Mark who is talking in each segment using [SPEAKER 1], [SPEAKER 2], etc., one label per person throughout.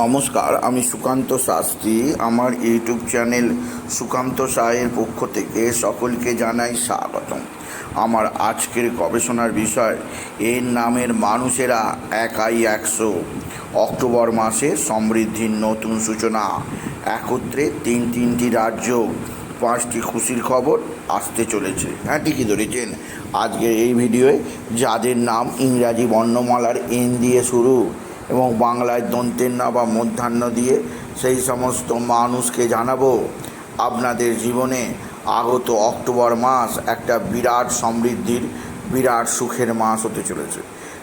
[SPEAKER 1] নমস্কার, আমি সুকান্ত শাস্ত্রী। আমার ইউটিউব চ্যানেল সুকান্ত সাহের পক্ষ থেকে সকলকে জানাই স্বাগতম। আমার আজকের গবেষণার বিষয়, এর নামের মানুষেরা একাই একশো। অক্টোবর মাসে সমৃদ্ধির নতুন সূচনা। একত্রে তিন তিনটি রাজ্য, পাঁচটি খুশির খবর আসতে চলেছে। হ্যাঁ ঠিকই ধরেছেন। আজকের এই ভিডিওয়ে যাদের নাম ইংরাজি বর্ণমালার এন দিয়ে শুরু এবং বাংলায় দন্তের না বা মধ্যাহ্ন দিয়ে সেই সমস্ত মানুষকে জানাব। আপনাদের জীবনে আগত অক্টোবর মাস একটা বিরাট সমৃদ্ধির, বিরাট সুখের মাস হতে চলেছে।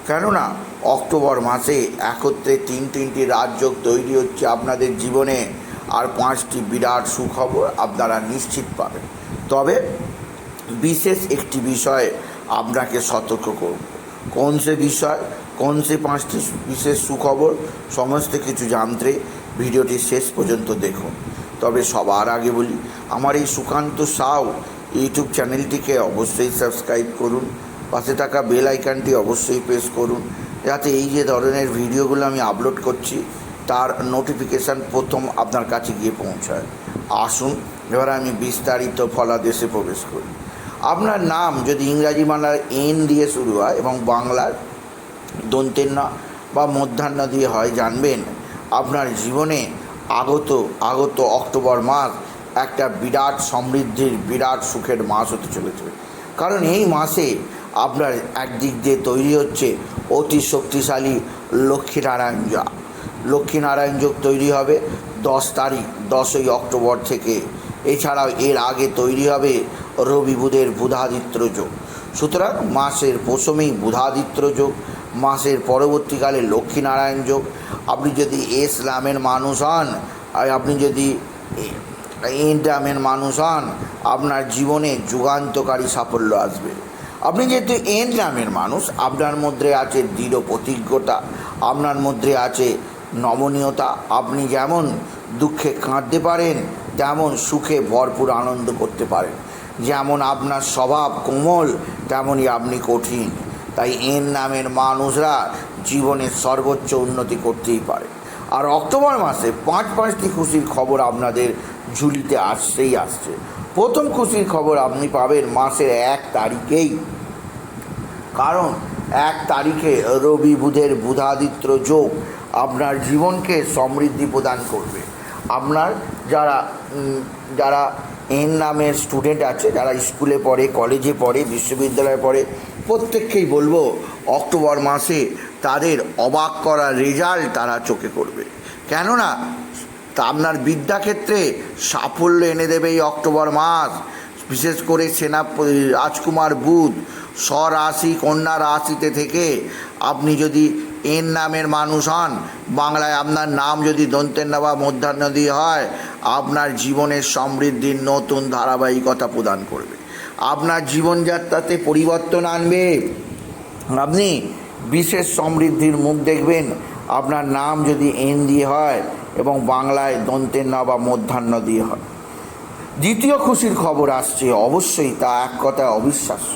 [SPEAKER 1] কেননা, অক্টোবর মাসে একত্রে তিন তিনটি রাজ্য তৈরি হচ্ছে আপনাদের জীবনে, আর পাঁচটি বিরাট সুখবর আপনারা নিশ্চিত পাবেন। তবে বিশেষ একটি বিষয়ে আপনাকে সতর্ক করব। কোন সে বিষয়? কোন সে পাঁচটি বিশেষ সুখবর? সমস্ত কিছু জানতে ভিডিওটি শেষ পর্যন্ত দেখুন তবে সবার আগে বলি, আমার এই সুকান্ত সাউ ইউটিউব চ্যানেলটিকে অবশ্যই সাবস্ক্রাইব করুন। পাশে থাকা বেল আইকনটি অবশ্যই প্রেস করুন, যাতে এই যে ধরনের ভিডিওগুলো আমি আপলোড করছি, তার নোটিফিকেশান প্রথম আপনার কাছে গিয়ে পৌঁছায়। আসুন, এবার আমি বিস্তারিত ফলাদেশে প্রবেশ করি। আপনার নাম যদি ইংরাজি বাংলার এন দিয়ে শুরু হয় এবং বাংলার দন্তের না বা মধ্যাহ্ন দিয়ে হয়, জানবেন আপনার জীবনে আগত আগত অক্টোবর মাস একটা বিরাট সমৃদ্ধির, বিরাট সুখের মাস হতে চলেছে। কারণ এই মাসে আপনার একদিক দিয়ে তৈরি হচ্ছে অতি শক্তিশালী লক্ষ্মীনারায়ণ যা লক্ষ্মীনারায়ণ যোগ তৈরি হবে দশ তারিখ, দশই অক্টোবর থেকে। এছাড়াও এর আগে তৈরি হবে রবি বুধের বুধাদিত্য যোগ। সুতরাং মাসের প্রথমেই বুধাদিত্য যোগ মাসের পরবর্তীকালে লক্ষ্মীনারায়ণ যোগ। আপনি যদি এস মানুষ হন, আর আপনি যদি এন নামের মানুষ হন, আপনার জীবনে যুগান্তকারী সাফল্য আসবে। আপনি যেহেতু এন নামের মানুষ, আপনার মধ্যে আছে দৃঢ় প্রতিজ্ঞতা, আপনার মধ্যে আছে নমনীয়তা। আপনি যেমন দুঃখে কাঁদতে পারেন, তেমন সুখে ভরপুর আনন্দ করতে পারেন। যেমন আপনার স্বভাব কোমল, তেমনই আপনি কঠিন। তাই এন নামের মানুষরা জীবনের সর্বোচ্চ উন্নতি করতেই পারে। আর অক্টোবর মাসে পাঁচ পাঁচটি খুশির খবর আপনাদের ঝুলিতে আসছেই আসছে। প্রথম খুশির খবর আপনি পাবেন মাসের এক তারিখেই। কারণ এক তারিখে রবি বুধের বুধাদিত্য যোগ আপনার জীবনকে সমৃদ্ধি প্রদান করবে। আপনার যারা যারা এন নামের স্টুডেন্ট আছে, যারা স্কুলে পড়ে, কলেজে পড়ে, বিশ্ববিদ্যালয়ে পড়ে প্রত্যেককেই বলব, অক্টোবর মাসে তাদের অবাক করা রেজাল্ট তারা চোখে করবে। কেননা তা আপনার বিদ্যাক্ষেত্রে সাফল্য এনে দেবে এই অক্টোবর মাস। বিশেষ করে সেনাপতি রাজকুমার বুধ, স্বরাশি, কন্যা রাশিতে থেকে আপনি যদি এন নামের মানুষ হন, বাংলায় আপনার নাম যদি দন্তের না বা মধ্যাহ্ন দিয়ে হয়, আপনার জীবনের সমৃদ্ধির নতুন ধারাবাহিকতা প্রদান করবে। আপনার জীবনযাত্রাতে পরিবর্তন আনবে। আপনি বিশেষ সমৃদ্ধির মুখ দেখবেন। আপনার নাম যদি এন দিয়ে হয় এবং বাংলায় দন্তের না বা মধ্যাহ্ন দিয়ে হয়। দ্বিতীয় খুশির খবর আসছে, অবশ্যই তা এক কথায় অবিশ্বাস্য।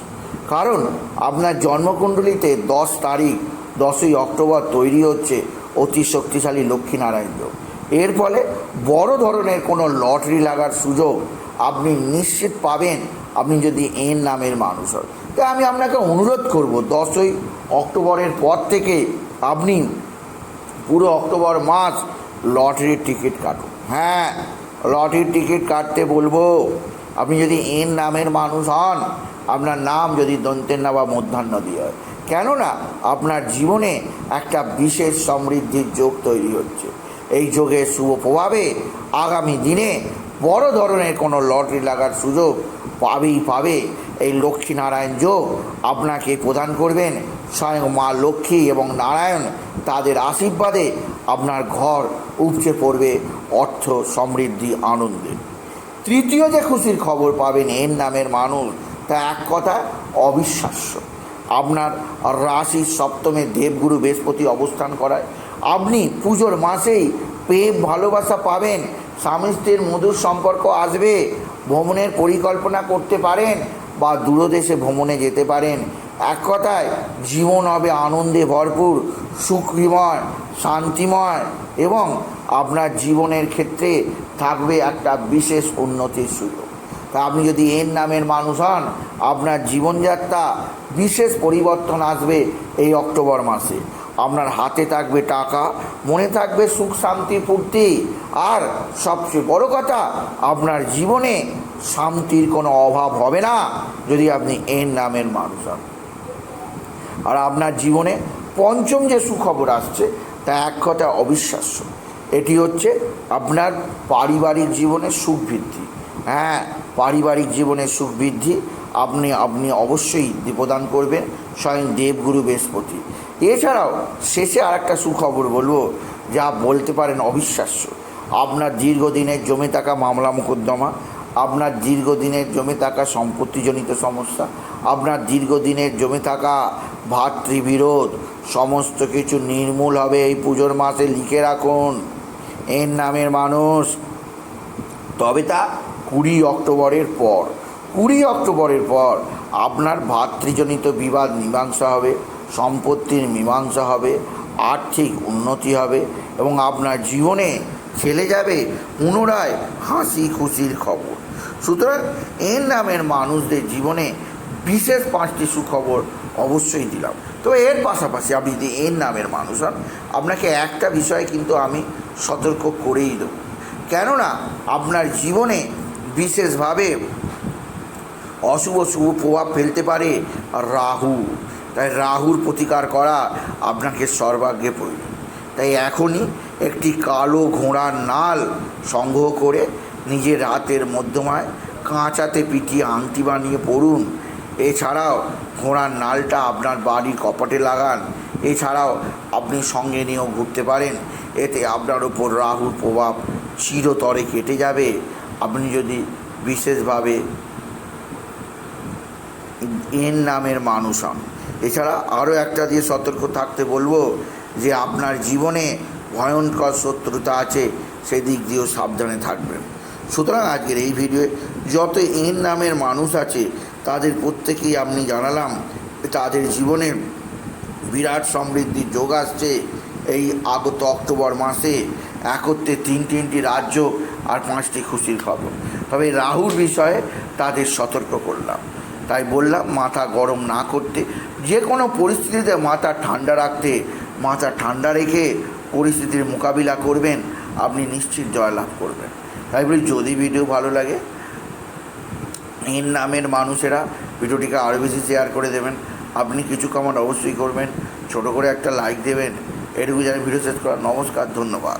[SPEAKER 1] কারণ আপনার জন্মকুণ্ডলিতে দশ তারিখ, দশই অক্টোবর তৈরি হচ্ছে অতি শক্তিশালী লক্ষ্মীনারায়ণ যোগ। এর ফলে বড় ধরনের কোনো লটারি লাগার সুযোগ আপনি নিশ্চিত পাবেন আপনি যদি এন নামের মানুষ হন তাই আমি আপনাকে অনুরোধ করব, দশই অক্টোবরের পর থেকে আপনি পুরো অক্টোবর মাস লটারির টিকিট কাটুন। হ্যাঁ লটারির টিকিট কাটতে বলব, আপনি যদি এন নামের মানুষ হন, আপনার নাম যদি দন্তের না বা মধ্যাহ্ন দিয়ে হয়। কেননা, আপনার জীবনে একটা বিশেষ সমৃদ্ধির যোগ তৈরি হচ্ছে। এই যোগের শুভ প্রভাবে আগামী দিনে বড় ধরনের কোনো লটারি লাগার সুযোগ পাবেই পাবে। এই লক্ষ্মীনারায়ণ যোগ আপনাকে প্রদান করবেন। স্বয়ং মা লক্ষ্মী এবং নারায়ণ তাদের আশীর্বাদে আপনার ঘর উপচে পড়বে অর্থ সমৃদ্ধি আনন্দে। তৃতীয় যে খুশির খবর পাবেন এর নামের মানুষ, তা এক কথা, অবিশ্বাস্য। আপনার রাশির সপ্তমে দেবগুরু বৃহস্পতি অবস্থান করায় আপনি পুজোর মাসেই প্রেম ভালোবাসা পাবেন। স্বামী স্ত্রীর মধুর সম্পর্ক আসবে, ভ্রমণের পরিকল্পনা করতে পারেন বা দূরদেশে ভ্রমণে যেতে পারেন। এক কথায়, জীবন হবে আনন্দে ভরপুর, সুখময়, শান্তিময় এবং আপনার জীবনের ক্ষেত্রে থাকবে একটা বিশেষ উন্নতির সুযোগ। তা আপনি যদি এর নামের মানুষ হন, আপনার জীবনযাত্রা বিশেষ পরিবর্তন আসবে এই অক্টোবর মাসে। আপনার হাতে থাকবে টাকা, মনে থাকবে সুখ, শান্তি, ফুর্তি। আর সবচেয়ে বড় কথা, আপনার জীবনে শান্তির কোনো অভাব হবে না যদি আপনি এর নামের মানুষ হন। আর আপনার জীবনে পঞ্চম যে সুখবর আসছে, তা এক কথা অবিশ্বাস্য। এটি হচ্ছে আপনার পারিবারিক জীবনে সুখ বৃদ্ধি হ্যাঁ পারিবারিক জীবনে সুখ বৃদ্ধি আপনি আপনি অবশ্যই প্রদান করবেন স্বয়ং দেবগুরু বৃহস্পতি। এছাড়াও শেষে আর একটা সুখবর বলব, যা বলতে পারেন অবিশ্বাস্য। আপনার দীর্ঘদিনের জমে থাকা মামলা মোকদ্দমা, আপনার দীর্ঘদিনের জমে থাকা সম্পত্তিজনিত সমস্যা, আপনার দীর্ঘদিনের জমে থাকা ভাতৃবিরোধ, সমস্ত কিছু নির্মূল হবে এই পুজোর মাসে, লিখে রাখুন। এর নামের মানুষ, তবে তা কুড়ি অক্টোবরের পর। কুড়ি অক্টোবরের পর আপনার ভাতৃজনিত বিবাদ মীমাংসা হবে, সম্পত্তির মীমাংসা হবে, আর্থিক উন্নতি হবে এবং আপনার জীবনে খেলে যাবে পুনরায় হাসি খুশির খবর। সুতরাং এর নামের মানুষদের জীবনে বিশেষ পাঁচটি সুখবর অবশ্যই দিলাম। তো এর পাশাপাশি আপনি যদি এর নামের মানুষ হন, আপনাকে একটা বিষয় কিন্তু আমি সতর্ক করেই দেবো। কেননা আপনার জীবনে বিশেষভাবে অশুভ শুভ প্রভাব ফেলতে পারে রাহু। তাই রাহুর প্রতিকার করা আপনাকে সর্বাগ্রে প্রয়োজন। তাই এখনই একটি কালো ঘোড়ার নাল সংগ্রহ করে নিজের রাতের মধ্যমায় কাঁচাতে পিটিয়ে আংটি বানিয়ে পড়ুন এছাড়াও ঘোড়ার নালটা আপনার বাড়ির কপাটে লাগান। এছাড়াও আপনি সঙ্গে নিয়েও ঘুরতে পারেন। এতে আপনার ওপর রাহুর প্রভাব চিরতরে কেটে যাবে। আপনি যদি বিশেষভাবে এন নামের মানুষ হন এছাড়া আরও একটা দিয়ে সতর্ক থাকতে বলব যে আপনার জীবনে ভয়ঙ্কর শত্রুতা আছে, সেদিক দিয়েও সাবধানে থাকবেন। সুতরাং আজকের এই ভিডিওয়ে যত এন নামের মানুষ আছে, তাদের প্রত্যেকেই আপনি জানালাম তাদের জীবনে বিরাট সমৃদ্ধির যোগ আসছে। এই আগত অক্টোবর মাসে একত্রে তিন তিনটি রাজ্য আর পাঁচটি খুশির খবর। তবে রাহুর বিষয়ে তাদের সতর্ক করলাম। তাই বললাম, মাথা গরম না করতে, যে কোনো পরিস্থিতিতে মাথা ঠান্ডা রাখতে, মাথা ঠান্ডা রেখে পরিস্থিতির মোকাবিলা করবেন, আপনি নিশ্চিত জয়লাভ করবেন। তাই বলি, যদি ভিডিও ভালো লাগে, এর নামের মানুষেরা ভিডিওটিকে আরও বেশি শেয়ার করে দেবেন। আপনি কিছু কমেন্ট অবশ্যই করবেন, ছোট করে একটা লাইক দেবেন। এটুকু জানি ভিডিও শেষ করা নমস্কার, ধন্যবাদ।